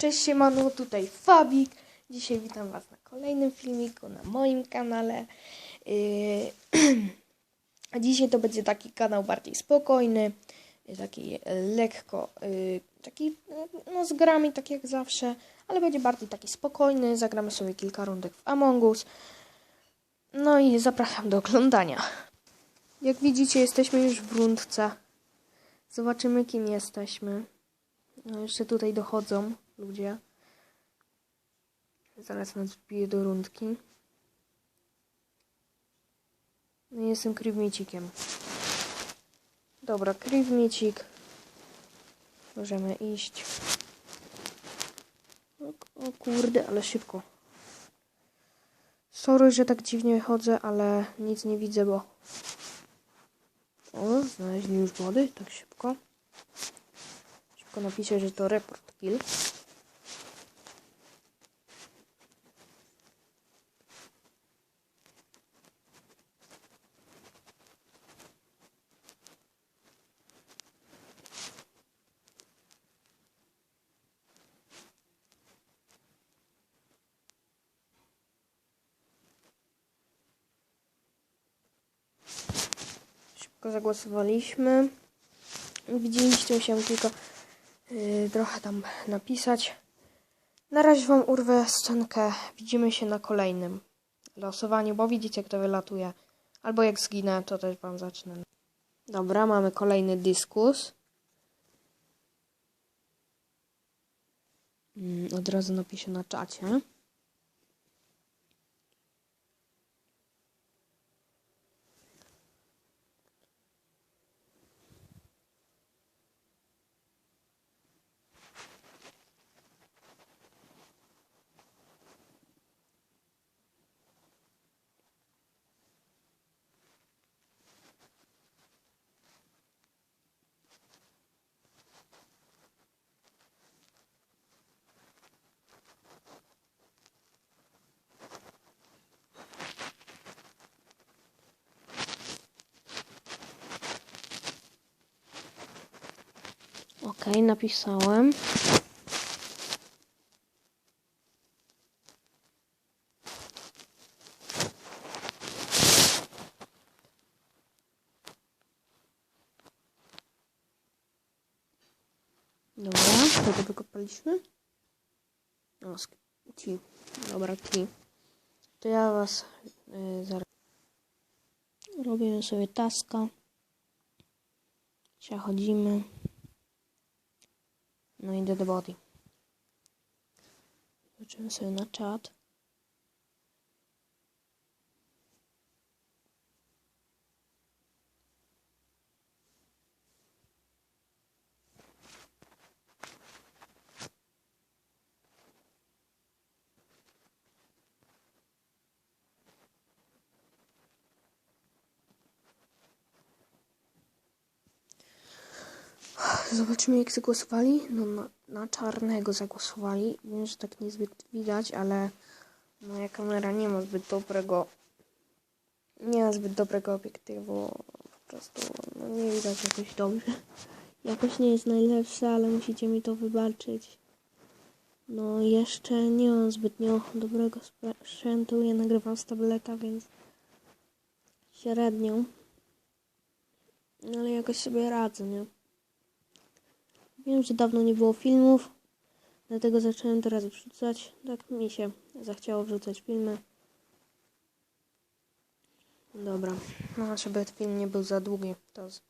Cześć siemano, tutaj Fabik. Dzisiaj witam Was na kolejnym filmiku na moim kanale. Yy, A dzisiaj to będzie taki kanał bardziej spokojny, yy, taki lekko, yy, taki yy, no z grami tak jak zawsze, ale będzie bardziej taki spokojny. Zagramy sobie kilka rundek w Among Us. No i zapraszam do oglądania. Jak widzicie jesteśmy już w rundce. Zobaczymy kim jesteśmy. No jeszcze tutaj dochodzą ludzie. Zaraz nas wbiję do rundki. No i jestem krywmicikiem. Dobra, krywmicik. Możemy iść. O, kurde, ale szybko. Sorry, że tak dziwnie chodzę, ale nic nie widzę, bo... O, znaleźli już wody, tak szybko. Szybko napiszę, że to report kill. Zagłosowaliśmy. Widzieliście, musiałem tylko yy, trochę tam napisać. Na razie Wam urwę scenkę. Widzimy się na kolejnym losowaniu, bo widzicie, kto wylatuje. Albo jak zginę, to też Wam zacznę. Dobra, mamy kolejny dyskus. Mm, Od razu napiszę na czacie. Okej, napisałem. Dobra, to wykopaliśmy. O, sk- ci. Dobra, ci. To ja was y, zaraz. Robimy sobie taska. Przechodzimy. No idę do body. Zobaczymy sobie na czat. Zobaczymy jak zagłosowali. No na, na czarnego zagłosowali. Wiem, że tak niezbyt widać, ale moja kamera nie ma zbyt dobrego nie ma zbyt dobrego obiektywu. Po prostu no, nie widać jakoś dobrze. Jakoś nie jest najlepsze, ale musicie mi to wybaczyć. No jeszcze nie mam zbytnio dobrego sprzętu. Ja nagrywam z tableta, więc średnio. No ale jakoś sobie radzę, nie? Wiem, że dawno nie było filmów, dlatego zacząłem teraz wrzucać. Tak mi się zachciało wrzucać filmy. Dobra, no żeby film nie był za długi, to z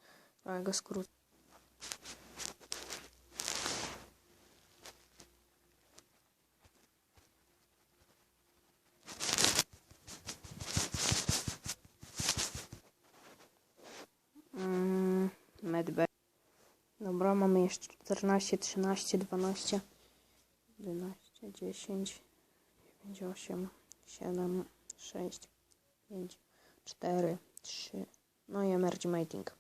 małego skrótu. Mm, medbay. Dobra, mamy jeszcze 14, 13, 12, 11, 10, 9, 8, 7, 6, 5, 4, 3. No i emerge mating.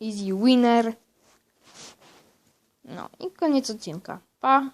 Easy winner. No i koniec odcinka. Pa!